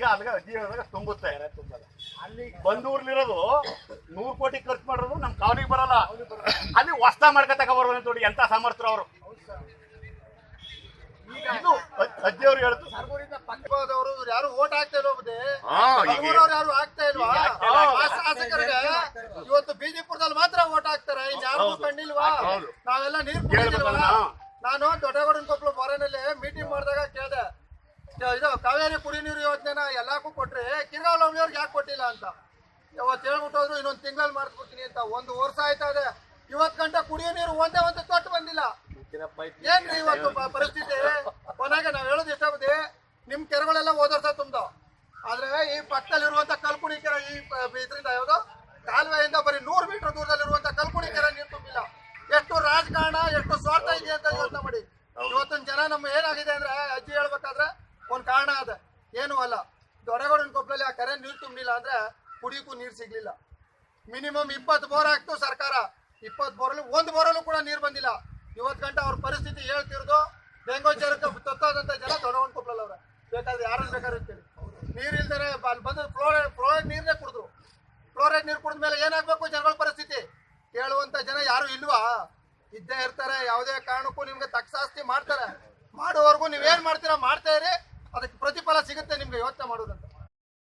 ಆದಾಗ ತುಂಬುತ್ತೆ. ಅಲ್ಲಿ ಬಂದೂರ್ಲಿರೋದು ನೂರ್ ಕೋಟಿ ಖರ್ಚು ಮಾಡೋದು ನಮ್ ಕಾವಲಿಗೆ ಬರಲ್ಲ. ಅಲ್ಲಿ ಹೊಸ್ತ ಮಾಡ್ಕೊತಕ ಬರೋದು ಅಂತ ನೋಡಿ ಎಂತ ಸಾಮರ್ಥ್ಯ ಅವರು. ಇದು ಅಜ್- ಅಜ್ಜಿಯವ್ರು ಪಕ್ಕದವರು ಯಾರು ಓಟ್ ಹಾಕ್ತಾ ಹಾ, ಯಾರು ಆಗ್ತಾ ಇಲ್ವಾ? ಈಗ ಶಾಸಕರಿಗೆ ಇವತ್ತು ಬಿಜೆಪುರದಲ್ಲಿ ಮಾತ್ರ ಓಟ್ ಹಾಕ್ತಾರೆ. ಯಾರು. ಕಂಡಿಲ್ವಾ ನಾವೆಲ್ಲ ನೀರ್. ನಾನು ದೊಡ್ಡಗೌಡನ ಕೊಪ್ಪಳು ಮೊರೆನಲ್ಲಿ ಮೀಟಿಂಗ್ ಮಾಡಿದಾಗ ಕೇಳಿದೆ. ಇದು ಕಾವೇರಿ ಕುಡಿ ನೀರು ಯೋಜನೆನ ಕೊಟ್ರೆ ಕೊಟ್ರಿ ಅವ್ರಿಗೆ ಯಾಕೆ ಕೊಟ್ಟಿಲ್ಲ ಅಂತ? ಇವತ್ತು ಹೇಳ್ಬಿಟ್ಟು ಇನ್ನೊಂದು ತಿಂಗಳಲ್ಲಿ ಮಾಡಿಸ್ಬಿಡ್ತೀನಿ ಅಂತ. ಒಂದು ವರ್ಷ ಆಯ್ತಾ ಇದೆ. ಇವತ್ತು ಗಂಟೆ ಕುಡಿಯೋ ನೀರು ಒಂದೇ ಒಂದು ತೊಟ್ಟು ಬಂದಿಲ್ಲ. ಏನ್ರಿ ಇವತ್ತು ಪರಿಸ್ಥಿತಿ? ಕೊನೆಗೆ ನಾವ್ ಹೇಳೋದು ಇಷ್ಟ ನಿಮ್ಮ ನಿಮ್ ಕೆರೆಗಳೆಲ್ಲ ಓದರ್ಸ ತುಂಬ ಆದ್ರೆ ಈ ಪಕ್ಕದಲ್ಲಿರುವಂತ ಕಲ್ಪುಣಿ ಕೆರೆ ಈ ಇದರಿಂದ ಯಾವ್ದು? ಕಾಲುವೆಯಿಂದ ಬರೀ ಅಂದ್ರೆ ಕುಡಿಯಕ್ಕೂ ನೀರು ಸಿಗ್ಲಿಲ್ಲ. ಮಿನಿಮಮ್ ಇಪ್ಪತ್ತು ಬೋರ್ ಹಾಕ್ತು ಸರ್ಕಾರ. ಇಪ್ಪತ್ತು ಬೋರಲ್ಲಿ ಒಂದು ಬೋರಲ್ಲೂ ಕೂಡ ನೀರು ಬಂದಿಲ್ಲ. ಇವತ್ತು ಗಂಟೆ ಅವ್ರ ಪರಿಸ್ಥಿತಿ ಹೇಳ್ತಿರೋದು ಬೆಂಗೋಚರಕ್ಕೆ ತತ್ತೋದಂತ ಜನ ದೊಡ್ಡವನ್ ಅವ್ರ. ಬೇಕಾದ್ರೆ ಯಾರು ಬೇಕಾದ್ರೆ ಹೇಳಿ ನೀರು ಇಲ್ದರೆ ಅಲ್ಲಿ ಬಂದು ಫ್ಲೋರೈಡ್ ಫ್ಲೋರೈಡ್ ನೀರನ್ನೇ ಕುಡಿದ್ರು. ಫ್ಲೋರೈಡ್ ನೀರು ಕುಡಿದ ಮೇಲೆ ಏನಾಗಬೇಕು ಜನಗಳ ಪರಿಸ್ಥಿತಿ? ಕೇಳುವಂತ ಜನ ಯಾರು ಇಲ್ವಾ? ಇದ್ದೇ ಇರ್ತಾರೆ, ಯಾವುದೇ ಕಾರಣಕ್ಕೂ ನಿಮ್ಗೆ ತಕ್ಷಾಸ್ತಿ ಮಾಡ್ತಾರೆ. ಮಾಡುವವರೆಗೂ ನೀವೇನ್ ಮಾಡ್ತೀರಾ ಮಾಡ್ತಾ ಇರಿ. ಅದಕ್ಕೆ ಪ್ರತಿಫಲ ಸಿಗುತ್ತೆ ನಿಮ್ಗೆ ಯೋಚನೆ ಮಾಡೋದಂತ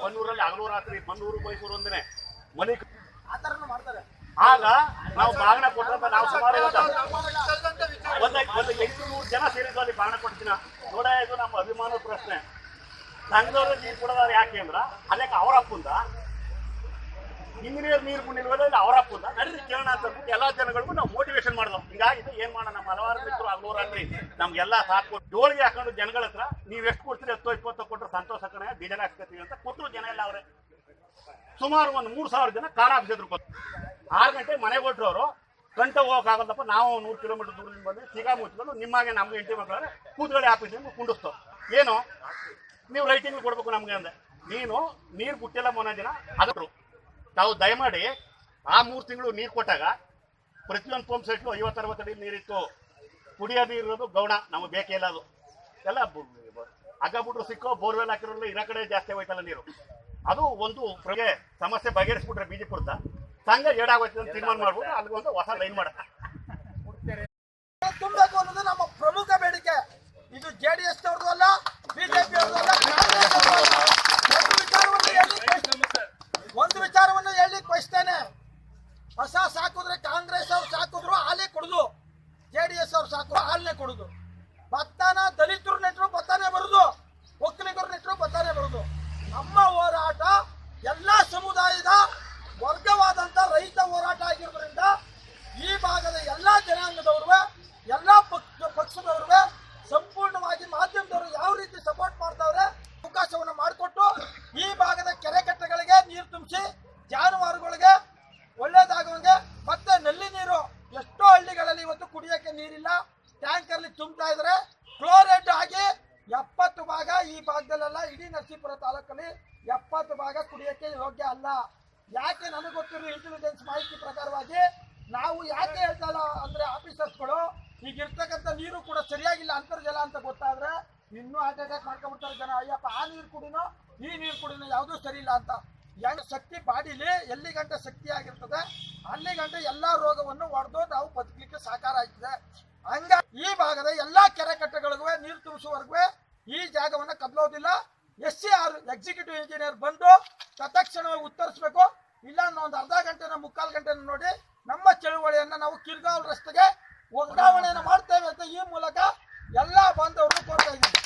ಬನ್ನೂರಲ್ಲಿ ಹಗಲು ರಾತ್ರಿ ಬನ್ನೂರು ಮೈಸೂರು ಒಂದನೇ. ಮನೆ ಮಾಡ್ತಾರೆ. ಆಗ ನಾವು ಬಾಗಣ ಕೊಟ್ಟಂತ ನಾವು ಸುಮಾರು ಒಂದು ಒಂದು ಎಂಟು ನೂರು ಜನ ಸೇರಿದ್ವು ಅಲ್ಲಿ ಬಾಣ ಕೊಡ್ತೀನ. ನೋಡ ಇದು ನಮ್ಮ ಅಭಿಮಾನದ ಪ್ರಶ್ನೆ. ಸಂಘದವ್ರಿಗೆ ನೀರು ಕೊಡೋದಾದ್ರೆ ಯಾಕೆ ಅಂದ್ರ ಅದಕ್ಕೆ ಅವ್ರ ಅಪ್ಪಂದ? ಇಂಜಿನಿಯರ್ ನೀರು ಕುಂಡಿಲ್ವಲ್ಲ ಇಲ್ಲ, ಅವರ ಅಪ್ಪಂದ. ನಡೀರಿ ಕೇಳೋಣ ಅಂತ ಅಂದ್ಬಿಟ್ಟು ಎಲ್ಲಾ ಜನಗಳಿಗೂ ನಾವು ಮೋಟಿವೇಶನ್ ಮಾಡಿದ್ವು. ಹಿಂಗಾಗಿ ಏನ್ ಮಾಡೋಣ, ನಮ್ಮ ಹಲವಾರು ಮಿತ್ರರು ಹಗಲು ರಾತ್ರಿ ನಮ್ಗೆಲ್ಲ ಸಾಕು. ಜೋಳಿಗೆ ಹಾಕೊಂಡು ಜನಗಳ ಹತ್ರ, ನೀವ್ ಎಷ್ಟು ಕೊಡ್ತೀರಿ, ಹತ್ತು ಇಪ್ಪತ್ತು ಕೊಟ್ಟರೆ ಸಂತೋಷ ಕಣೆ ಬೀಜನ ಹಾಕ್ಸ್ಕೊತೀವಿ ಅಂತ ಕೊಟ್ಟರು ಜನ ಎಲ್ಲ ಅವ್ರೆ. ಸುಮಾರು ಒಂದು ಮೂರು ಸಾವಿರ ಜನ ಕಾರ್ ಹಾಕ್ಸಿದ್ರು ಆರು ಗಂಟೆ ಮನೆಗೆ ಹೊಟ್ರು ಅವರು ಕಂಟ ಹೋಗಕ್ಕಾಗಲ್ಲಪ್ಪ ನಾವು ನೂರು ಕಿಲೋಮೀಟರ್ ದೂರದಿಂದ ಬಂದು ಸಿಗಾ ಮುಚ್ಕೊಂಡು ನಿಮ್ಮಾಗೆ ನಮ್ಗೆ ಹೆಂಡತಿ ಮಕ್ಕಳೇ ಕೂತ್ಗಡೆ ನಿಮ್ಗೆ ಕುಂಡಿಸ್ತು ಏನು? ನೀವು ರೈಟಿಂಗ್ ಕೊಡ್ಬೇಕು ನಮ್ಗೆ ಅಂದೆ. ನೀನು ನೀರು ಬಿಟ್ಟಿಲ್ಲ ಮೊನ್ನೆ ದಿನ ಅದ್ರು ತಾವು ದಯಮಾಡಿ ಆ ಮೂರು ತಿಂಗಳು ನೀರು ಕೊಟ್ಟಾಗ ಪ್ರತಿಯೊಂದು ಪಂಪ್ ಸೆಟ್ಲು ಐವತ್ತರವತ್ತು ಅಡಿ ನೀರಿತ್ತು. ಕುಡಿಯೋ ನೀರು ಗೌಣ, ನಮಗೆ ಬೇಕೇ ಇಲ್ಲ ಅದು. ಎಲ್ಲ ಹಗ್ಗ ಬಿಟ್ರು ಸಿಕ್ಕೋ, ಬೋರ್ವೆಲ್ ಹಾಕಿರೋಲ್ಲ ಇರೋ ಕಡೆ ಜಾಸ್ತಿ ಹೋಯ್ತಲ್ಲ ನೀರು. ಅದು ಒಂದು ಸಮಸ್ಯೆ ಬಗೆಹರಿಸ್ಬಿಟ್ರೆ ಬಿಜೆಪುರದ. ಸಂಘ ಏಡಾಗೋಯ್ತು ಅಂತ ತೀರ್ಮಾನ ಮಾಡ್ಬಿಟ್ಟು ಒಂದು ಹೊಸ ಲೈನ್ ಮಾಡ ತುಂಬಬೇಕು ಅನ್ನೋದು ನಮ್ಮ ಪ್ರಮುಖ ಬೇಡಿಕೆ, ಇದು ಜೆ ಡಿ ಎಸ್ ಅವ್ರದ್ದು ಅಲ್ಲ ಬಿಜೆಪಿ ಅವ್ರದ್ದು ಅಲ್ಲ ಕಾಂಗ್ರೆಸ್ ಅವ್ರದ್ದು ಅಲ್ಲ. ಒಂದು ವಿಚಾರವನ್ನು ಹೇಳಿ ವಿಚಾರವನ್ನು ಹೇಳಿ ಬಯಸ್ತೇನೆ ಹೊಸ ಸಾಕಿದ್ರೆ ಕಾಂಗ್ರೆಸ್ ಅವ್ರು ಸಾಕಿದ್ರು, ಹಾಲೇ ಕೊಡುದು. ಜೆ ಡಿ ಎಸ್ ಅವ್ರು ಸಾಕಿದ್ರು ಹಾಲನ್ನೇ ಕೊಡುದು. ಭತ್ತನ ದಲಿತರು ನೆಟ್ಟರು ಭತ್ತನೇ ಬರುದು. ಒಕ್ಕಲಿಗರು ನೆಟ್ಟರು ಭತ್ತನೇ ಬರುದು. ಟ್ಯಾಂಕರ್ಲಿ ತುಂಬ್ತಾ ಇದ್ರೆ ಕ್ಲೋರೇಟ್ ಆಗಿ ಎಪ್ಪತ್ತು ಭಾಗ ಈ ಭಾಗದಲ್ಲೆಲ್ಲ ಇಡೀ ನರಸೀಪುರ ತಾಲೂಕಲ್ಲಿ ಎಪ್ಪತ್ತು ಭಾಗ ಕುಡಿಯೋಕೆ ಯೋಗ್ಯ ಅಲ್ಲ. ಯಾಕೆ ನನಗೆ ಗೊತ್ತಿರೋ ಇಂಟೆಲಿಜೆನ್ಸ್ ಮಾಹಿತಿ ಪ್ರಕಾರವಾಗಿ ನಾವು ಯಾಕೆ ಹೇಳ್ತಾ ಇಲ್ಲ ಅಂದ್ರೆ ಆಫೀಸರ್ಸ್ಗಳು ಈಗ ಇರ್ತಕ್ಕಂಥ ನೀರು ಕೂಡ ಸರಿಯಾಗಿಲ್ಲ ಅಂತರ್ಜಲ ಅಂತ ಗೊತ್ತಾದ್ರೆ ಇನ್ನೂ ಹಾರ್ಟ್ ಅಟ್ಯಾಕ್ ಮಾಡ್ಕೊಂಡ್ಬಿಡ್ತಾರೆ ಜನ. ಅಯ್ಯಪ್ಪ, ಆ ನೀರು ಕುಡಿನೋ? ಈ ನೀರು ಕುಡಿನೋ ಯಾವುದೂ ಸರಿ ಇಲ್ಲ ಅಂತ. ಯಾಕೆ ಶಕ್ತಿ ಬಾಡಿಲಿ ಎಲ್ಲಿ ಗಂಟೆ ಶಕ್ತಿ ಆಗಿರ್ತದೆ ಅಲ್ಲಿ ಗಂಟೆ ಎಲ್ಲಾ ರೋಗವನ್ನು ಹೊಡೆದು ನಾವು ಬದುಕಲಿಕ್ಕೆ ಸಾಕಾರ ಆಯ್ತದೆ ಹಂಗ ಈ ಭಾಗದ ಎಲ್ಲಾ ಕೆರೆ ಕಟ್ಟೆಗಳಿಗೂ ನೀರು ತುಂಬಿಸುವವರೆಗೂ ಈ ಜಾಗವನ್ನ ಕದಲೋದಿಲ್ಲ. S C R executive engineer ಬಂದು ತತ್ಕ್ಷಣವಾಗಿ ಉತ್ತರಿಸಬೇಕು. ಇಲ್ಲ ಒಂದು ಅರ್ಧ ಗಂಟೆನ ಮುಕ್ಕಾಲು ಗಂಟೆನ ನೋಡಿ ನಮ್ಮ ಚಳುವಳಿಯನ್ನ ನಾವು ಕಿರ್ಗಾವ್ ರಸ್ತೆಗೆ ವರ್ಗಾವಣೆಯನ್ನು ಮಾಡ್ತೇವೆ ಅಂತ ಈ ಮೂಲಕ ಎಲ್ಲಾ ಬಾಂಧವರು ಕೋರ್ತಾ ಇದ್ದೀವಿ.